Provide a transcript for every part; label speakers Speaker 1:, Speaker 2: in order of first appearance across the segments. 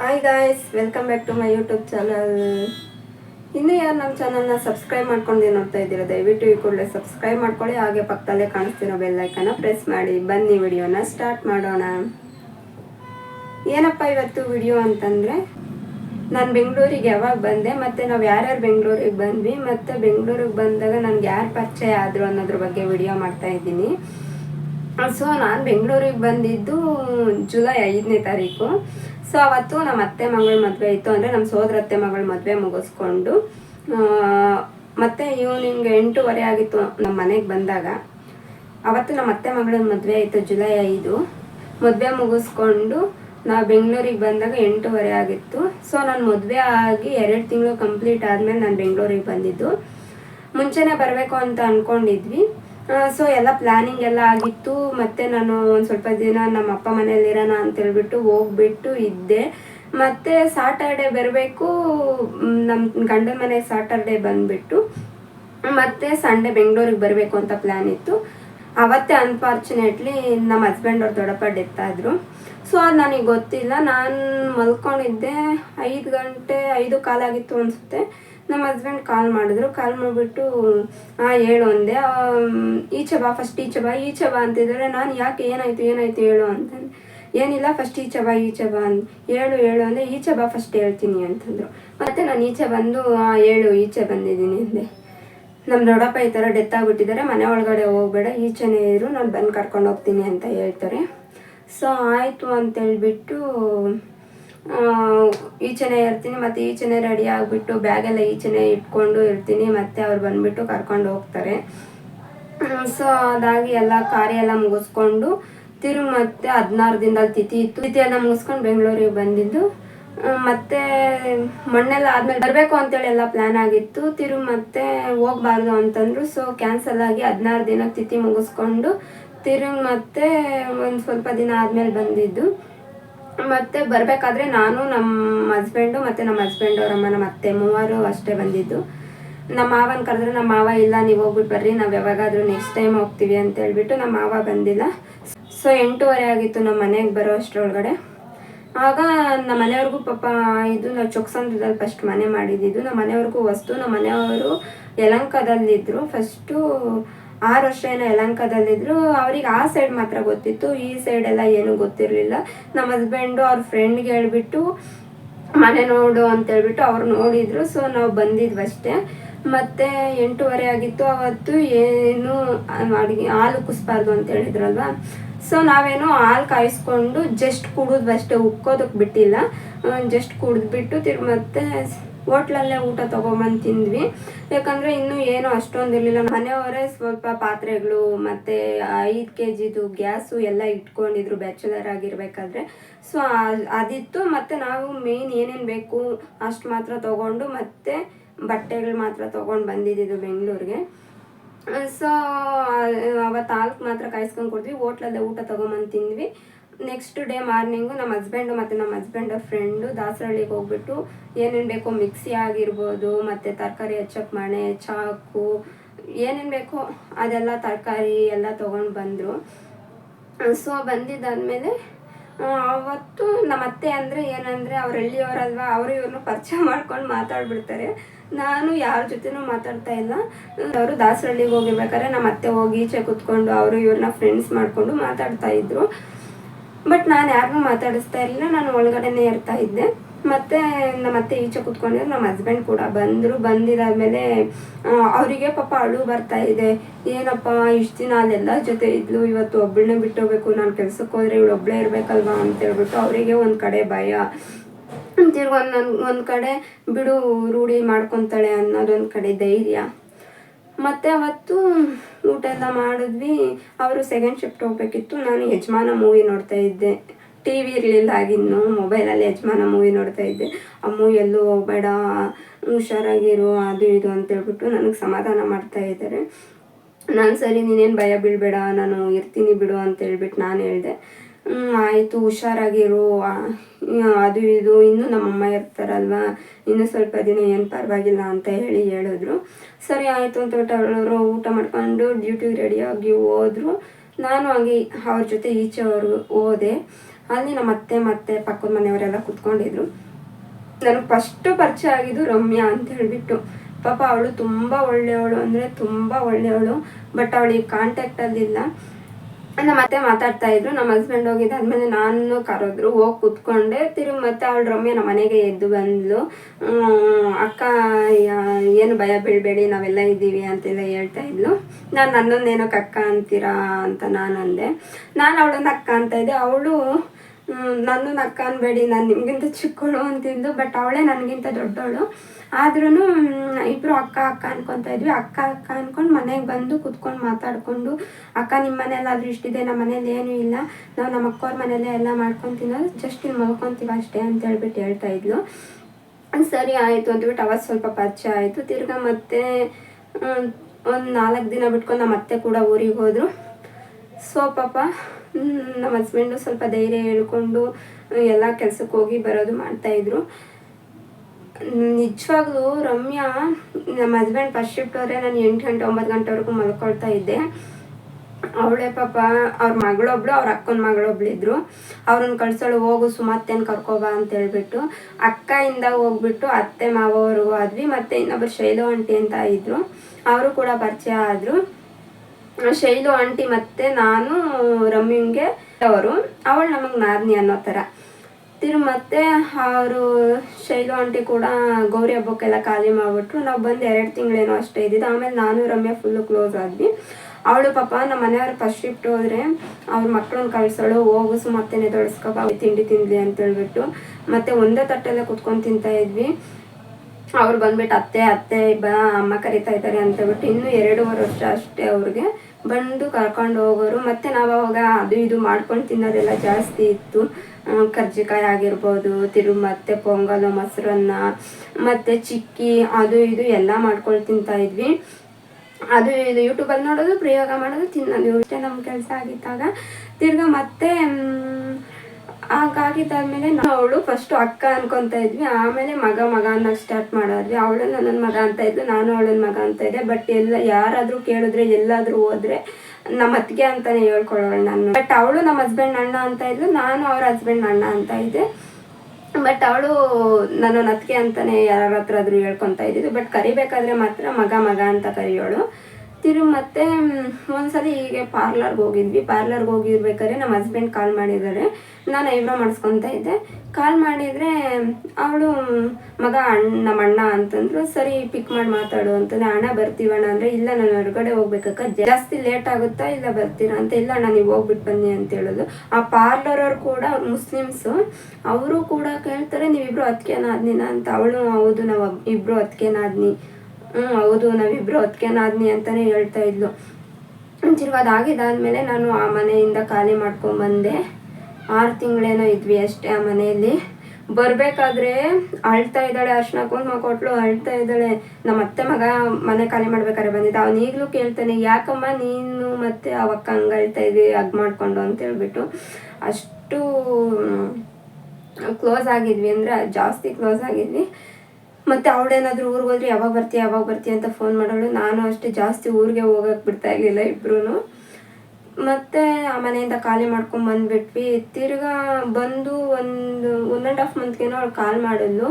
Speaker 1: Hi guys welcome back to my YouTube channel ಇನ್ನು ಯಾರು ನಮ್ಮ ಚಾನಲ್ನ ಸಬ್ಸ್ಕ್ರೈಬ್ ಮಾಡ್ಕೊಂಡು ನೋಡ್ತಾ ಇದ್ದೀರ, ದಯವಿಟ್ಟು ಈ ಕೂಡಲೇ ಸಬ್ಸ್ಕ್ರೈಬ್ ಮಾಡ್ಕೊಳ್ಳಿ. ಹಾಗೆ ಪಕ್ಕದಲ್ಲೇ ಕಾಣಿಸ್ತಿರೋ ಬೆಲ್ಲೈಕನ್ನ ಪ್ರೆಸ್ ಮಾಡಿ. ಬನ್ನಿ ವಿಡಿಯೋನ ಸ್ಟಾರ್ಟ್ ಮಾಡೋಣ. ಏನಪ್ಪ ಇವತ್ತು ವಿಡಿಯೋ ಅಂತಂದರೆ, ನಾನು ಬೆಂಗಳೂರಿಗೆ ಯಾವಾಗ ಬಂದೆ, ಮತ್ತು ನಾವು ಯಾರ್ಯಾರು ಬೆಂಗಳೂರಿಗೆ ಬಂದ್ವಿ, ಮತ್ತು ಬೆಂಗಳೂರಿಗೆ ಬಂದಾಗ ನನಗೆ ಯಾರು ಪರಿಚಯ ಆದರು ಅನ್ನೋದ್ರ ಬಗ್ಗೆ ವಿಡಿಯೋ ಮಾಡ್ತಾ ಇದ್ದೀನಿ. ಸೊ ನಾನು ಬೆಂಗಳೂರಿಗೆ ಬಂದಿದ್ದು ಜುಲೈ ಐದನೇ ತಾರೀಕು. ಸೊ ಅವತ್ತು ನಮ್ಮ ಅತ್ತೆ ಮಗಳ ಮದುವೆ ಇತ್ತು ಅಂದರೆ ನಮ್ಮ ಸೋದರ ಅತ್ತೆ ಮಗಳ ಮದುವೆ ಮುಗಿಸ್ಕೊಂಡು ಮತ್ತೆ ಈವ್ನಿಂಗ್ ಎಂಟೂವರೆ ಆಗಿತ್ತು ನಮ್ಮ ಮನೆಗೆ ಬಂದಾಗ. ಅವತ್ತು ನಮ್ಮ ಅತ್ತೆ ಮಗಳ ಮದುವೆ ಆಯಿತು ಜುಲೈ ಐದು. ಮದುವೆ ಮುಗಿಸ್ಕೊಂಡು ನಾವು ಬೆಂಗಳೂರಿಗೆ ಬಂದಾಗ ಎಂಟೂವರೆ ಆಗಿತ್ತು. ಸೊ ನಾನು ಮದುವೆ ಆಗಿ ಎರಡು ತಿಂಗಳು ಕಂಪ್ಲೀಟ್ ಆದಮೇಲೆ ನಾನು ಬೆಂಗಳೂರಿಗೆ ಬಂದಿದ್ದು. ಮುಂಚೆನೇ ಬರಬೇಕು ಅಂತ ಅಂದ್ಕೊಂಡಿದ್ವಿ ಸೊ ಎಲ್ಲ ಪ್ಲ್ಯಾನಿಂಗ್ ಎಲ್ಲ ಆಗಿತ್ತು. ಮತ್ತು ನಾನು ಒಂದು ಸ್ವಲ್ಪ ದಿನ ನಮ್ಮ ಅಪ್ಪ ಮನೇಲಿ ಇರೋಣ ಅಂತೇಳ್ಬಿಟ್ಟು ಹೋಗ್ಬಿಟ್ಟು ಇದ್ದೆ. ಮತ್ತು ಸಾಟರ್ಡೆ ಬರಬೇಕು. ನಮ್ಮ ಗಂಡನ ಮನೆ ಸಾಟರ್ಡೆ ಬಂದುಬಿಟ್ಟು. ಮತ್ತೆ ಸಂಡೇ ಬೆಂಗಳೂರಿಗೆ ಬರಬೇಕು ಅಂತ ಪ್ಲ್ಯಾನ್ ಇತ್ತು. ಅವತ್ತೇ ಅನ್ಫಾರ್ಚುನೇಟ್ಲಿ ನಮ್ಮ ಹಸ್ಬೆಂಡ್ ಅವ್ರ ದೊಡ್ಡಪ್ಪ ಡೆತ್ ಆದರು. ಸೊ ಅದು ನನಗೆ ಗೊತ್ತಿಲ್ಲ. ನಾನು ಮಲ್ಕೊಂಡಿದ್ದೆ. ಐದು ಗಂಟೆ, ಐದು ಕಾಲಾಗಿತ್ತು ಅನಿಸುತ್ತೆ. ನಮ್ಮ ಹಸ್ಬೆಂಡ್ ಕಾಲ್ ಮಾಡಿದ್ರು. ಕಾಲ್ ಮಾಡಿಬಿಟ್ಟು ಹಾಂ ಹೇಳು ಅಂದೆ. ಈಚೆ ಬಾ ಫಸ್ಟ್ ಈಚೆ ಬಾ ಈಚೆ ಬಾ ಅಂತಿದ್ದಾರೆ. ನಾನು ಯಾಕೆ ಏನಾಯಿತು ಏನಾಯಿತು ಹೇಳು ಅಂತಂದೆ ಏನಿಲ್ಲ ಫಸ್ಟ್ ಈಚೆ ಬಾ ಈಚೆ ಬಾ ಅಂದ್. ಹೇಳು ಹೇಳು ಅಂದರೆ ಈಚೆ ಬಾ ಫಸ್ಟ್ ಹೇಳ್ತೀನಿ ಅಂತಂದರು. ಮತ್ತು ನಾನು ಈಚೆ ಬಂದು ಹಾಂ ಹೇಳು ಈಚೆ ಬಂದಿದ್ದೀನಿ ಅಂದೆ. ನಮ್ಮ ದೊಡ್ಡಪ್ಪ ಈ ಥರ ಡೆತ್ ಆಗಿಬಿಟ್ಟಿದ್ದಾರೆ. ಮನೆ ಒಳಗಡೆ ಹೋಗ್ಬೇಡ. ಈಚೆನೇ ಇದ್ರು ನಾನು ಬಂದು ಕರ್ಕೊಂಡು ಹೋಗ್ತೀನಿ ಅಂತ ಹೇಳ್ತಾರೆ. ಸೊ ಆಯಿತು ಅಂತೇಳ್ಬಿಟ್ಟು ಈಚೆನೇ ಇರ್ತೀನಿ, ಮತ್ತು ಈಚೆನೆ ರೆಡಿ ಆಗಿಬಿಟ್ಟು ಬ್ಯಾಗೆಲ್ಲ ಈಚೆನೆ ಇಟ್ಕೊಂಡು ಇರ್ತೀನಿ, ಮತ್ತು ಅವ್ರು ಬಂದುಬಿಟ್ಟು ಕರ್ಕೊಂಡು ಹೋಗ್ತಾರೆ. ಸೊ ಅದಾಗಿ ಎಲ್ಲ ಕಾರ್ಯ ಎಲ್ಲ ಮುಗಿಸ್ಕೊಂಡು ತಿರುಗಿ ಮತ್ತೆ ಹದಿನಾರು ದಿನದಲ್ಲಿ ತಿಥಿ ಇತ್ತು. ತಿಥಿ ಎಲ್ಲ ಮುಗಿಸ್ಕೊಂಡು ಬೆಂಗಳೂರಿಗೆ ಬಂದಿದ್ದು. ಮತ್ತೆ ಮಣ್ಣೆಲ್ಲ ಆದ್ಮೇಲೆ ಬರಬೇಕು ಅಂತೇಳಿ ಎಲ್ಲ ಪ್ಲ್ಯಾನ್ ಆಗಿತ್ತು. ತಿರು ಮತ್ತೆ ಹೋಗ್ಬಾರ್ದು ಅಂತಂದ್ರು ಸೊ ಕ್ಯಾನ್ಸಲ್ ಆಗಿ ಹದಿನಾರು ದಿನ ತಿಥಿ ಮುಗಿಸ್ಕೊಂಡು ತಿರುಗಿ ಮತ್ತೆ ಒಂದು ಸ್ವಲ್ಪ ದಿನ ಆದ್ಮೇಲೆ ಬಂದಿದ್ದು. ಮತ್ತೆ ಬರಬೇಕಾದ್ರೆ ನಾನು ನಮ್ಮ ಹಸ್ಬೆಂಡು ಮತ್ತು ನಮ್ಮ ಹಸ್ಬೆಂಡ್ ಅವರಮ್ಮ ನಮ್ಮ ಅತ್ತೆ ಮೂವರು ಅಷ್ಟೇ ಬಂದಿದ್ದು. ನಮ್ಮ ಮಾವನ ಕರೆದ್ರೆ ನಮ್ಮ ಮಾವ, ಇಲ್ಲ ನೀವು ಹೋಗ್ಬಿಟ್ಟು ಬರ್ರಿ, ನಾವು ಯಾವಾಗಾದ್ರೂ ನೆಕ್ಸ್ಟ್ ಟೈಮ್ ಹೋಗ್ತೀವಿ ಅಂತ ಹೇಳ್ಬಿಟ್ಟು ನಮ್ಮ ಮಾವ ಬಂದಿಲ್ಲ. ಸೊ ಎಂಟೂವರೆ ಆಗಿತ್ತು ನಮ್ಮ ಮನೆಗೆ ಬರೋ ಅಷ್ಟರೊಳಗಡೆ. ಆಗ ನಮ್ಮ ಮನೆಯವ್ರಿಗೂ ಪಾಪ ಇದು ನಾವು ಚೊಕ್ಸಂದ್ರದಲ್ಲಿ ಫಸ್ಟ್ ಮನೆ ಮಾಡಿದ್ದು. ನಮ್ಮ ಮನೆಯವ್ರಿಗೂ ವಸ್ತು, ನಮ್ಮ ಮನೆಯವರು ಯಲಂಕದಲ್ಲಿದ್ದರು ಫಸ್ಟು ಆರು ವರ್ಷ ಏನೋ ಯಲಂಕದಲ್ಲಿದ್ದರು ಅವ್ರಿಗೆ ಆ ಸೈಡ್ ಮಾತ್ರ ಗೊತ್ತಿತ್ತು. ಈ ಸೈಡ್ ಎಲ್ಲ ಏನೂ ಗೊತ್ತಿರಲಿಲ್ಲ. ನಮ್ಮ ಹಸ್ಬೆಂಡು ಅವ್ರ ಫ್ರೆಂಡ್ಗೆ ಹೇಳ್ಬಿಟ್ಟು, ಮನೆ ನೋಡು ಅಂತ ಹೇಳ್ಬಿಟ್ಟು ಅವ್ರು ನೋಡಿದ್ರು. ಸೊ ನಾವು ಬಂದಿದ್ವಿ ಅಷ್ಟೇ. ಮತ್ತೆ ಎಂಟೂವರೆ ಆಗಿತ್ತು. ಅವತ್ತು ಏನು ಅಡುಗೆ, ಹಾಲು ಕುಸ್ಬಾರ್ದು ಅಂತ ಹೇಳಿದ್ರಲ್ವಾ? ಸೊ ನಾವೇನು ಹಾಲು ಕಾಯಿಸ್ಕೊಂಡು ಜಸ್ಟ್ ಕುಡಿದ್ವಷ್ಟೇ. ಉಕ್ಕೋದಕ್ಕೆ ಬಿಟ್ಟಿಲ್ಲ. ಜಸ್ಟ್ ಕುಡಿದ್ಬಿಟ್ಟು ತಿರ್ ಮತ್ತೆ ಹೋಟ್ಲಲ್ಲೇ ಊಟ ತೊಗೊಂಬಂದು ತಿಂದ್ವಿ. ಯಾಕಂದರೆ ಇನ್ನೂ ಏನೂ ಅಷ್ಟೊಂದು ಇರಲಿಲ್ಲ. ಮನೆಯವರೇ ಸ್ವಲ್ಪ ಪಾತ್ರೆಗಳು ಮತ್ತು ಐದು ಕೆ ಜಿದು ಗ್ಯಾಸು ಎಲ್ಲ ಇಟ್ಕೊಂಡಿದ್ರು ಬ್ಯಾಚುಲರ್ ಆಗಿರಬೇಕಾದ್ರೆ ಸೊ ಅದಿತ್ತು. ಮತ್ತು ನಾವು ಮೇನ್ ಏನೇನು ಬೇಕು ಅಷ್ಟು ಮಾತ್ರ ತೊಗೊಂಡು ಮತ್ತೆ ಬಟ್ಟೆಗಳು ಮಾತ್ರ ತೊಗೊಂಡು ಬಂದಿದ್ದು ಬೆಂಗಳೂರಿಗೆ. ಸೊ ಅವತ್ತು ಹಾಲ್ಕ್ ಮಾತ್ರ ಕಾಯಿಸ್ಕೊಂಡು ಕೊಡ್ತೀವಿ ಹೋಟ್ಲಲ್ಲೇ ಊಟ ತೊಗೊಂಬಂದು ತಿಂದ್ವಿ. ನೆಕ್ಸ್ಟ್ ಡೇ ಮಾರ್ನಿಂಗು ನಮ್ಮ ಹಸ್ಬೆಂಡು ಮತ್ತು ನಮ್ಮ ಹಸ್ಬೆಂಡ್ ಫ್ರೆಂಡು ದಾಸರಳ್ಳಿಗೆ ಹೋಗ್ಬಿಟ್ಟು ಏನೇನು ಬೇಕೋ ಮಿಕ್ಸಿ ಆಗಿರ್ಬೋದು, ಮತ್ತು ತರಕಾರಿ ಹೆಚ್ಚಕ್ಕೆ ಮಣೆ, ಚಾಕು, ಏನೇನು ಬೇಕೋ ಅದೆಲ್ಲ ತರಕಾರಿ ಎಲ್ಲ ತೊಗೊಂಡು ಬಂದರು. ಸೊ ಬಂದಿದ್ದಾದಮೇಲೆ ಅವತ್ತು ನಮ್ಮ ಅತ್ತೆ ಅಂದರೆ ಏನಂದರೆ ಅವ್ರು ಹಳ್ಳಿಯವರಲ್ವ, ಅವರು ಇವ್ರನ್ನ ಪರಿಚಯ ಮಾಡ್ಕೊಂಡು ಮಾತಾಡ್ಬಿಡ್ತಾರೆ. ನಾನು ಯಾರ ಜೊತೆನೂ ಮಾತಾಡ್ತಾ ಇಲ್ಲ. ಅವರು ದಾಸರಳ್ಳಿಗೆ ಹೋಗಿರ್ಬೇಕಾದ್ರೆ ನಮ್ಮ ಅತ್ತೆ ಹೋಗಿ ಈಚೆ ಕೂತ್ಕೊಂಡು ಅವರು ಇವ್ರನ್ನ ಫ್ರೆಂಡ್ಸ್ ಮಾಡಿಕೊಂಡು ಮಾತಾಡ್ತಾ ಇದ್ರು. ಬಟ್ ನಾನು ಯಾರನ್ನೂ ಮಾತಾಡಿಸ್ತಾ ಇರಲಿಲ್ಲ. ನಾನು ಒಳಗಡೆನೇ ಇರ್ತಾ ಇದ್ದೆ. ಮತ್ತು ನಮ್ಮ ಅತ್ತೆ ಈಚೆ ಕೂತ್ಕೊಂಡಿದ್ರು ನಮ್ಮ ಹಸ್ಬೆಂಡ್ ಕೂಡ ಬಂದರು. ಬಂದಿದ್ದಾದ್ಮೇಲೆ ಅವರಿಗೆ ಪಾಪ ಅಳು ಬರ್ತಾ ಇದೆ. ಏನಪ್ಪ, ಇಷ್ಟು ದಿನ ಅಲ್ಲೆಲ್ಲ ಜೊತೆ ಇದ್ಲು. ಇವತ್ತು ಒಬ್ಬಳನ್ನೇ ಬಿಟ್ಟೋಗ್ಬೇಕು. ನಾನು ಕೆಲ್ಸಕ್ಕೆ ಹೋದ್ರೆ ಇವಳು ಒಬ್ಬಳೇ ಇರಬೇಕಲ್ವಾ ಅಂತ ಹೇಳ್ಬಿಟ್ಟು ಅವರಿಗೆ ಒಂದು ಕಡೆ ಭಯ. ತಿರ್ಗಿ ಒಂದು ಒಂದು ಕಡೆ, ಬಿಡು, ರೂಢಿ ಮಾಡ್ಕೊತಾಳೆ ಅನ್ನೋದೊಂದು ಕಡೆ ಧೈರ್ಯ. ಮತ್ತು ಅವತ್ತು ಊಟ ಎಲ್ಲ ಮಾಡಿದ್ವಿ. ಅವರು ಸೆಕೆಂಡ್ ಶಿಫ್ಟ್ ಹೋಗ್ಬೇಕಿತ್ತು. ನಾನು ಯಜಮಾನ ಮೂವಿ ನೋಡ್ತಾ ಇದ್ದೆ. ಟಿ ವಿ ಇರಲಿಲ್ಲ ಆಗಿನ್ನು ಮೊಬೈಲಲ್ಲಿ ಯಜಮಾನ ಮೂವಿ ನೋಡ್ತಾ ಇದ್ದೆ. ಅಮ್ಮು, ಎಲ್ಲೂ ಹೋಗ್ಬೇಡ, ಹುಷಾರಾಗಿರು, ಅದು ಇದು ಅಂತ ಹೇಳ್ಬಿಟ್ಟು ನನಗೆ ಸಮಾಧಾನ ಮಾಡ್ತಾ ಇದ್ದಾರೆ. ನಾನು ಸರಿ, ನೀನೇನು ಭಯ ಬೀಳಬೇಡ, ನಾನು ಇರ್ತೀನಿ ಬಿಡು ಅಂತ ಹೇಳ್ಬಿಟ್ಟು ನಾನು ಹೇಳಿದೆ. ಆಯಿತು, ಹುಷಾರಾಗಿರು. ಅದು ಇದು. ಇನ್ನೂ ನಮ್ಮಮ್ಮ ಇರ್ತಾರಲ್ವ? ಇನ್ನೂ ಸ್ವಲ್ಪ ದಿನ ಏನು ಪರವಾಗಿಲ್ಲ ಅಂತ ಹೇಳಿ ಹೇಳಿದ್ರು. ಸರಿ, ಆಯಿತು ಅಂತ ಬಿಟ್ಟು ಅವರು ಊಟ ಮಾಡ್ಕೊಂಡು ಡ್ಯೂಟಿಗೆ ರೆಡಿಯಾಗಿ ಹೋದ್ರು. ನಾನು ಹಾಗೆ ಅವ್ರ ಜೊತೆ ಈಚೆ ಅವರು ಹೋದೆ. ಅಲ್ಲಿ ನಮ್ಮ ಅತ್ತೆ ಮತ್ತೆ ಪಕ್ಕದ ಮನೆಯವರೆಲ್ಲ ಕುತ್ಕೊಂಡಿದ್ರು. ನನಗೆ ಫಸ್ಟು ಪರಿಚಯ ಆಗಿದ್ದು ರಮ್ಯಾ ಅಂತ ಹೇಳಿಬಿಟ್ಟು. ಪಾಪ ಅವಳು ತುಂಬ ಒಳ್ಳೆಯವಳು ಅಂದರೆ ತುಂಬ ಒಳ್ಳೆಯವಳು. ಬಟ್ ಅವಳಿಗೆ ಕಾಂಟ್ಯಾಕ್ಟಲ್ಲಿಲ್ಲ ನಮ್ಮ ಮತ್ತೆ ಮಾತಾಡ್ತಾ ಇದ್ರು. ನಮ್ಮ ಹಸ್ಬೆಂಡ್ ಹೋಗಿದ್ದಾದ್ಮೇಲೆ ನಾನು ಕರೆದ್ರು, ಹೋಗಿ ಕುತ್ಕೊಂಡೆ. ತಿರುಗಿ ಮತ್ತೆ ಅವಳು ರಮ್ಯ ನಮ್ಮ ಮನೆಗೆ ಎದ್ದು ಬಂದ್ಲು. ಅಕ್ಕ ಏನು ಭಯ ಬೀಳಬೇಡಿ, ನಾವೆಲ್ಲ ಇದ್ದೀವಿ ಅಂತೆಲ್ಲ ಹೇಳ್ತಾ ಇದ್ಲು. ನಾನು ನನ್ನೊಂದೇನೋ ಅಕ್ಕ ಅಂತೀರಾ ಅಂತ ನಾನು ಅಂದೆ. ನಾನು ಅವಳನ್ನ ಅಕ್ಕ ಅಂತ ಇದ್ದೆ. ಅವಳು ನನ್ನನ್ನು ಅಕ್ಕ ಅನ್ಬೇಡಿ ನಾನು ನಿಮಗಿಂತ ಚಿಕ್ಕಳು ಅಂತಿದ್ದು ಬಟ್ ಅವಳೇ ನನಗಿಂತ ದೊಡ್ಡವಳು ಆದ್ರೂ ಇಬ್ಬರು ಅಕ್ಕ ಅಕ್ಕ ಅನ್ಕೊತ ಇದ್ವಿ. ಅಕ್ಕ ಅಕ್ಕ ಅನ್ಕೊಂಡು ಮನೆಗೆ ಬಂದು ಕುತ್ಕೊಂಡು ಮಾತಾಡ್ಕೊಂಡು, ಅಕ್ಕ ನಿಮ್ಮ ಮನೆಯಲ್ಲಾದ್ರೂ ಇಷ್ಟಿದೆ ನಮ್ಮ ಮನೇಲಿ ಏನೂ ಇಲ್ಲ. ನಾವು ನಮ್ಮ ಅಕ್ಕವ್ರ ಮನೆಯಲ್ಲೇ ಎಲ್ಲ ಮಾಡ್ಕೊಂಡು ತಿನ್ನೋದು. ಜಸ್ಟ್ ಇಲ್ಲಿ ಮಲ್ಕೊತೀವಿ ಅಷ್ಟೇ ಅಂತ ಹೇಳ್ಬಿಟ್ಟು ಹೇಳ್ತಾ ಇದ್ಲು. ಸರಿ ಆಯಿತು ಅಂದ್ಬಿಟ್ಟು ಅವಾಗ ಸ್ವಲ್ಪ ಪರಿಚಯ ಆಯಿತು. ತಿರ್ಗಾ ಮತ್ತೆ ಒಂದು ನಾಲ್ಕು ದಿನ ಬಿಟ್ಕೊಂಡು ನಮ್ಮ ಅತ್ತೆ ಕೂಡ ಊರಿಗೆ ಹೋದರು. ಸೊ, ಪಾಪ ನಮ್ಮ ಹಸ್ಬೆಂಡು ಸ್ವಲ್ಪ ಧೈರ್ಯ ಹೇಳ್ಕೊಂಡು ಎಲ್ಲ ಕೆಲ್ಸಕ್ಕೆ ಹೋಗಿ ಬರೋದು ಮಾಡ್ತಾಯಿದ್ರು ನಿಜವಾಗ್ಲೂ ರಮ್ಯಾ, ನಮ್ಮ ಹಸ್ಬೆಂಡ್ ಫಸ್ಟ್ ಶಿಫ್ಟ್ ನಾನು ಎಂಟು ಗಂಟೆ, ಒಂಬತ್ತು ಗಂಟೆವರೆಗೂ ಮಲ್ಕೊಳ್ತಾ ಇದ್ದೆ. ಅವಳೇ ಪಾಪ, ಅವ್ರ ಮಗಳೊಬ್ಳು, ಅವ್ರ ಅಕ್ಕನ ಮಗಳೊಬ್ಳಿದ್ರು ಅವ್ರನ್ನ ಕಳ್ಸೋಳು ಹೋಗು ಸುಮತ್ತೇನು ಕರ್ಕೊಬಾ ಅಂತ ಹೇಳ್ಬಿಟ್ಟು, ಅಕ್ಕಯಿಂದ ಹೋಗ್ಬಿಟ್ಟು ಅತ್ತೆ ಮಾವವರು ಆದ್ವಿ, ಮತ್ತೆ ಇನ್ನೊಬ್ರು ಶೈಲು ಆಂಟಿ ಅಂತ ಇದ್ದರು ಅವರು ಕೂಡ ಪರಿಚಯ ಆದರು. ಶೈಲು ಆಂಟಿ ಮತ್ತೆ ನಾನು, ರಮ್ಯಂಗೆ ಅವರು. ಅವಳು ನಮಗೆ ನಾದಿನಿ ಅನ್ನೋ ಥರ. ತಿರು ಮತ್ತೆ ಅವರು ಶೈಲು ಆಂಟಿ ಕೂಡ ಗೌರಿ ಹಬ್ಬಕ್ಕೆಲ್ಲ ಖಾಲಿ ಮಾಡಿಬಿಟ್ರು. ನಾವು ಬಂದು ಎರಡು ತಿಂಗಳೇನೋ ಅಷ್ಟೇ ಇದ್ದಿದ್ದು. ಆಮೇಲೆ ನಾನು, ರಮ್ಯ ಫುಲ್ಲು ಕ್ಲೋಸ್ ಆದ್ವಿ. ಅವಳು ಪಾಪ ನಮ್ಮ ಮನೆಯವ್ರು ಫಸ್ಟ್ ಶಿಫ್ಟ್ ಹೋದ್ರೆ ಅವ್ರ ಮಕ್ಕಳನ್ನ ಕಳ್ಸೋಳು. ಹೋಗು ಮತ್ತೆ ತೊಳಸ್ಕೊಬ ತಿಂಡಿ ತಿನ್ಲಿ ಅಂತ ಹೇಳ್ಬಿಟ್ಟು ಮತ್ತೆ ಒಂದೇ ತಟ್ಟೆಲ್ಲ ಕುತ್ಕೊಂಡು ತಿಂತಾ ಇದ್ವಿ. ಅವ್ರು ಬಂದ್ಬಿಟ್ಟು, ಅತ್ತೆ ಅತ್ತೆ, ಬಾ, ಅಮ್ಮ ಕರಿತಾ ಇದ್ದಾರೆ ಅಂತ ಹೇಳ್ಬಿಟ್ಟು ಇನ್ನೂ ಎರಡೂವರೆ ವರ್ಷ ಅಷ್ಟೇ ಅವ್ರಿಗೆ. ಬಂದು ಕರ್ಕೊಂಡು ಹೋಗೋರು. ಮತ್ತೆ ನಾವು ಅವಾಗ ಅದು ಇದು ಮಾಡ್ಕೊಂಡು ತಿನ್ನೋದೆಲ್ಲ ಜಾಸ್ತಿ ಇತ್ತು. ಕರ್ಜಿಕಾಯಿ ಆಗಿರ್ಬೋದು, ತಿರು, ಮತ್ತೆ ಪೊಂಗಲು, ಮೊಸರನ್ನ, ಮತ್ತೆ ಚಿಕ್ಕಿ, ಅದು ಇದು ಎಲ್ಲ ಮಾಡ್ಕೊಂಡು ತಿಂತಾ ಇದ್ವಿ. ಅದು ಇದು ಯೂಟ್ಯೂಬಲ್ಲಿ ನೋಡೋದು, ಪ್ರಯೋಗ ಮಾಡೋದು, ತಿನ್ನೋದು. ಇಷ್ಟೇ ನಮ್ಮ ಕೆಲಸ ಆಗಿದ್ದಾಗ. ತಿರ್ಗ ಮತ್ತೆ ಹಾಗಾಗಿದ್ದಾದ್ಮೇಲೆ ನಾವು ಅವಳು ಫಸ್ಟ್ ಅಕ್ಕ ಅನ್ಕೊಂತ ಇದ್ವಿ. ಆಮೇಲೆ ಮಗ ಮಗ ಅನ್ನೋ ಸ್ಟಾರ್ಟ್ ಮಾಡಿದ್ವಿ. ಅವಳು ನನ್ನ ಮಗ ಅಂತ ಇದ್ಲು, ನಾನು ಅವಳನ್ನ ಮಗ ಅಂತ ಇದ್ದೆ. ಬಟ್ ಎಲ್ಲ ಯಾರಾದರೂ ಕೇಳಿದ್ರೆ, ಎಲ್ಲಾದರೂ ಹೋದ್ರೆ ನಮ್ಮ ಅತ್ತಿಗೆ ಅಂತಾನೆ ಹೇಳ್ಕೊಳ್ಳೋಳು ನಾನು ಬಟ್ ಅವಳು ನಮ್ಮ ಹಸ್ಬೆಂಡ್ ಅಣ್ಣ ಅಂತ ಇದ್ಲು, ನಾನು ಅವ್ರ ಹಸ್ಬೆಂಡ್ ಅಣ್ಣ ಅಂತ ಇದ್ದೆ. ಬಟ್ ಅವಳು ನನ್ನ ಅತ್ತಿಗೆ ಅಂತಾನೆ ಯಾರ ಹತ್ರ ಆದ್ರೂ ಹೇಳ್ಕೊತಾ ಇದ್ದಿದ್ದು. ಬಟ್ ಕರಿಬೇಕಾದ್ರೆ ಮಾತ್ರ ಮಗ ಮಗ ಅಂತ ಕರಿಯೋಳು. ತಿರು ಮತ್ತೆ ಒಂದ್ಸಲಿ ಹೀಗೆ ಪಾರ್ಲರ್ಗೆ ಹೋಗಿದ್ವಿ. ಪಾರ್ಲರ್ಗೆ ಹೋಗಿರ್ಬೇಕಾದ್ರೆ ನಮ್ಮ ಹಸ್ಬೆಂಡ್ ಕಾಲ್ ಮಾಡಿದ್ದಾರೆ ನಾನು ಐಬ್ರೋ ಮಾಡಿಸ್ಕೊತಾ ಇದ್ದೆ. ಕಾಲ್ ಮಾಡಿದರೆ, ಅವಳು ಮಗ ಅಣ್ಣ ನಮ್ಮ ಅಣ್ಣ ಅಂತಂದ್ರು. ಸರಿ ಪಿಕ್ ಮಾಡಿ, ಮಾತಾಡು ಅಂತಂದ್ರೆ, ಅಣ್ಣ, ಬರ್ತೀವಣ್ಣ ಅಂದರೆ, ಇಲ್ಲ, ನಾನು ಹೊರಗಡೆ ಹೋಗ್ಬೇಕಕ್ಕ ಜಾಸ್ತಿ ಲೇಟ್ ಆಗುತ್ತಾ? ಇಲ್ಲ, ಬರ್ತೀರಾ? ಅಂತ, ಇಲ್ಲ, ಅಣ್ಣ, ನೀವು ಹೋಗ್ಬಿಟ್ಟು ಬನ್ನಿ ಅಂತ ಹೇಳೋದು. ಆ ಪಾರ್ಲರ್ ಅವ್ರು ಕೂಡ ಮುಸ್ಲಿಮ್ಸು ಅವರು ಕೂಡ ಕೇಳ್ತಾರೆ, ನೀವಿಬ್ರು ಅತ್ಕೆನಾದ್ನಿನ ಅಂತ. ಅವಳು, ಹೌದು, ನಾವು ಇಬ್ರು ಅತ್ಕೆನಾದ್ನಿ ಹ್ಞೂ ಹೌದು, ನಾವಿಬ್ರು ಹೊತ್ಕೆನಾದ್ನಿ ಅಂತಾನೆ ಹೇಳ್ತಾ ಇದ್ಲು. ತಿರ್ಗಿ ಅದಾಗಿದ್ದಾದ್ಮೇಲೆ ನಾನು ಆ ಮನೆಯಿಂದ ಖಾಲಿ ಮಾಡ್ಕೊಂಬಂದೆ. ಆರು ತಿಂಗಳೇನೋ ಇದ್ವಿ ಅಷ್ಟೇ ಆ ಮನೆಯಲ್ಲಿ. ಬರಬೇಕಾದ್ರೆ ಅಳ್ತಾ ಇದ್ದಾಳೆ, ಅರ್ಶನ ಕುಂಕುಮ ಕೊಟ್ಲು, ಅಳ್ತಾ ಇದ್ದಾಳೆ. ನಮ್ಮ ಅತ್ತೆ ಮಗ ಮನೆ ಖಾಲಿ ಮಾಡ್ಬೇಕಾದ್ರೆ ಬಂದಿದ್ದ. ಅವ್ನು ಈಗಲೂ ಕೇಳ್ತಾನೆ, ಯಾಕಮ್ಮ ನೀನು ಮತ್ತೆ ಅವಕ್ಕ ಹಂಗೆ ಅಳ್ತಾ ಇದ್ವಿ ಹಗ್ ಮಾಡ್ಕೊಂಡು? ಅಂತ ಹೇಳ್ಬಿಟ್ಟು ಅಷ್ಟು ಕ್ಲೋಸ್ ಆಗಿದ್ವಿ. ಅಂದರೆ ಜಾಸ್ತಿ ಕ್ಲೋಸ್ ಆಗಿದ್ವಿ. ಮತ್ತೆ ಅವಳೇನಾದ್ರೂ ಊರಿಗೆ ಹೋದ್ರೆ ಯಾವಾಗ ಬರ್ತೀಯ ಯಾವಾಗ ಬರ್ತೀಯ ಅಂತ ಫೋನ್ ಮಾಡೋಳು. ನಾನು ಅಷ್ಟೇ ಜಾಸ್ತಿ ಊರಿಗೆ ಹೋಗಕ್ಕೆ ಬಿಡ್ತಾ ಇರಲಿಲ್ಲ ಇಬ್ರು ಮತ್ತೆ ಆ ಮನೆಯಿಂದ ಖಾಲಿ ಮಾಡ್ಕೊಂಡು ಬಂದ್ಬಿಟ್ವಿ. ತಿರ್ಗಾ ಬಂದು ಒಂದು ಒನ್ ಆ್ಯಂಡ್ ಹಾಫ್ ಮಂತ್ಗೇನೋ ಅವಳು ಕಾಲ್ ಮಾಡಿದ್ಲು.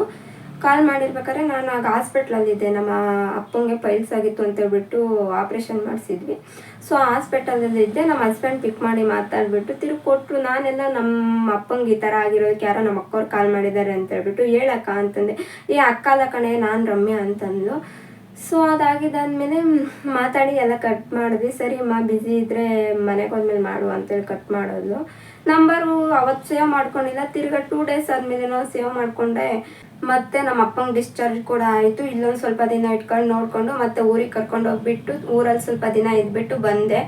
Speaker 1: ಕಾಲ್ ಮಾಡಿರ್ಬೇಕಾದ್ರೆ ನಾನು ಆಗ ಹಾಸ್ಪಿಟ್ಲಲ್ಲಿದ್ದೆ ನಮ್ಮ ಅಪ್ಪಂಗೆ ಪೈಲ್ಸ್ ಆಗಿತ್ತು ಅಂತ ಹೇಳ್ಬಿಟ್ಟು ಆಪ್ರೇಷನ್ ಮಾಡಿಸಿದ್ವಿ. ಸೊ ಹಾಸ್ಪಿಟಲಲ್ಲಿ ಇದ್ದೆ, ನಮ್ಮ ಹಸ್ಬೆಂಡ್ ಪಿಕ್ ಮಾಡಿ ಮಾತಾಡ್ಬಿಟ್ಟು, ತಿರುಗಿ ಕೊಟ್ಟರು ನಾನೆಲ್ಲ ನಮ್ಮ ಅಪ್ಪಂಗೆ ಈ ಥರ ಆಗಿರೋದಕ್ಕೆ ಯಾರೋ ನಮ್ಮ ಅಕ್ಕವ್ರು ಕಾಲ್ ಮಾಡಿದ್ದಾರೆ ಅಂತ ಹೇಳ್ಬಿಟ್ಟು ಹೇಳಕ್ಕ ಅಂತಂದೆ. ಏ ಅಕ್ಕ ಅಲ್ಲ ಕಣೆ, ನಾನು ರಮ್ಯಾ ಅಂತಂದ್ಲು. ಸೊ ಅದಾಗಿದ್ದಾದ್ಮೇಲೆ ಮಾತಾಡಿ ಎಲ್ಲ ಕಟ್ ಮಾಡಿದ್ವಿ. ಸರಿ ಅಮ್ಮ ಬ್ಯುಸಿ ಇದ್ದರೆ ಮನೆಗೆ ಹೋದ್ಮೇಲೆ ಮಾಡು ಅಂತೇಳಿ ಕಟ್ ಮಾಡೋದು ನಂಬರು ಅವತ್ತು ಸೇವ್ ಮಾಡ್ಕೊಂಡಿಲ್ಲ, ತಿರ್ಗಾ ಟೂ ಡೇಸ್ ಆದಮೇಲೆ ಸೇವ್ ಮಾಡಿಕೊಂಡೆ. ಮತ್ತೆ ನಮ್ಮ ಅಪ್ಪಂಗೆ ಡಿಸ್ಚಾರ್ಜ್ ಕೂಡ ಆಯಿತು. ಇಲ್ಲೊಂದು ಸ್ವಲ್ಪ ದಿನ ಇಟ್ಕೊಂಡು ನೋಡಿಕೊಂಡು ಮತ್ತೆ ಊರಿಗೆ ಕರ್ಕೊಂಡು ಹೋಗ್ಬಿಟ್ಟು ಊರಲ್ಲಿ ಸ್ವಲ್ಪ ದಿನ ಇದ್ಬಿಟ್ಟು ಬಂದೆ.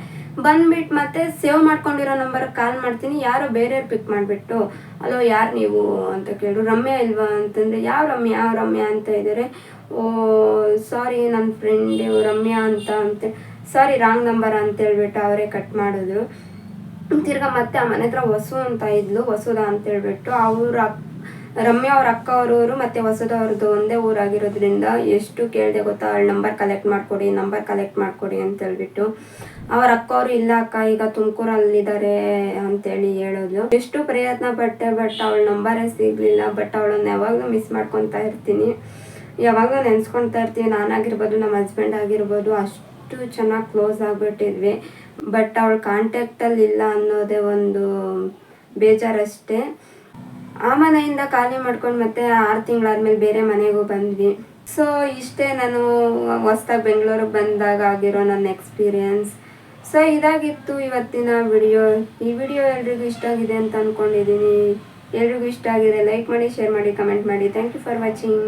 Speaker 1: ಬಂದ್ಬಿಟ್ಟು ಮತ್ತೆ ಸೇವ್ ಮಾಡ್ಕೊಂಡಿರೋ ನಂಬರ್ ಕಾಲ್ ಮಾಡ್ತೀನಿ. ಯಾರೋ ಬೇರೆ ಪಿಕ್ ಮಾಡಿಬಿಟ್ಟು, ಅಲೋ, ಯಾರು ನೀವು? ಅಂತ ಕೇಳು. ರಮ್ಯಾ ಇಲ್ವಾ? ಅಂತಂದರೆ, ಯಾವ ರಮ್ಯಾ? ಯಾವ ರಮ್ಯಾ ಅಂತ ಇದ್ದಾರೆ ಓ ಸಾರಿ ನನ್ನ ಫ್ರೆಂಡ್ ರಮ್ಯಾ ಅಂತ ಅಂತ ಸಾರಿ ರಾಂಗ್ ನಂಬರ್ ಅಂತ ಹೇಳ್ಬಿಟ್ಟು ಅವರೇ ಕಟ್ ಮಾಡಿದ್ರು. ತಿರ್ಗಾ ಮತ್ತೆ ಆ ಮನೆ ಹತ್ರ ವಸು ಅಂತ ಇದ್ಲು, ವಸುದ ಅಂತ ಹೇಳ್ಬಿಟ್ಟು ಅವ್ರ ರಮ್ಯಾ ಅವ್ರ ಅಕ್ಕ ಅವ್ರವರು ವಸುದ ಅವ್ರದ್ದು ಒಂದೇ ಊರಾಗಿರೋದ್ರಿಂದ ಎಷ್ಟು ಕೇಳಿದೆ ಗೊತ್ತಾ, ಅವ್ಳ ನಂಬರ್ ಕಲೆಕ್ಟ್ ಮಾಡ್ಕೊಡಿ ನಂಬರ್ ಕಲೆಕ್ಟ್ ಮಾಡ್ಕೊಡಿ ಅಂತ ಹೇಳ್ಬಿಟ್ಟು ಅವ್ರ ಅಕ್ಕ ಅವರು, ಇಲ್ಲ ಅಕ್ಕ, ಈಗ ತುಮಕೂರಲ್ಲಿದ್ದಾರೆ ಅಂತೇಳಿ ಹೇಳೋದು ಎಷ್ಟು ಪ್ರಯತ್ನ ಪಟ್ಟೆ ಬಟ್ ಅವಳ ನಂಬರೇ ಸಿಗಲಿಲ್ಲ ಬಟ್ ಅವಳನ್ನ ಯಾವಾಗಲೂ ಮಿಸ್ ಮಾಡ್ಕೊತಾ ಇರ್ತೀನಿ. ಯಾವಾಗಲೂ ನೆನೆಸ್ಕೊತಾ ಇರ್ತೀನಿ, ನಾನಾಗಿರ್ಬೋದು ನಮ್ಮ ಹಸ್ಬೆಂಡ್ ಆಗಿರ್ಬೋದು, ಅಷ್ಟು ಚೆನ್ನಾಗಿ ಕ್ಲೋಸ್ ಆಗಿಬಿಟ್ಟಿದ್ವಿ. ಬಟ್ ಅವಳು ಕಾಂಟ್ಯಾಕ್ಟಲ್ಲಿ ಇಲ್ಲ ಅನ್ನೋದೇ ಒಂದು ಬೇಜಾರಷ್ಟೇ. ಆ ಮನೆಯಿಂದ ಖಾಲಿ ಮಾಡ್ಕೊಂಡು ಮತ್ತೆ ಆರು ತಿಂಗಳಾದ್ಮೇಲೆ ಬೇರೆ ಮನೆಗೂ ಬಂದ್ವಿ. ಸೊ ಇಷ್ಟೇ ನಾನು ಹೊಸ್ದಾಗಿ ಬೆಂಗಳೂರಿಗೆ ಬಂದಾಗ ಆಗಿರೋ ನನ್ನ ಎಕ್ಸ್ಪೀರಿಯನ್ಸ್ ಸೊ ಇದಾಗಿತ್ತು ಇವತ್ತಿನ ವಿಡಿಯೋ ಈ ವಿಡಿಯೋ ಎಲ್ರಿಗೂ ಇಷ್ಟ ಆಗಿದೆ ಅಂತ ಅಂದ್ಕೊಂಡಿದ್ದೀನಿ ಎಲ್ರಿಗೂ ಇಷ್ಟ ಆಗಿದೆ ಲೈಕ್ ಮಾಡಿ ಶೇರ್ ಮಾಡಿ ಕಮೆಂಟ್ ಮಾಡಿ. Thank you for watching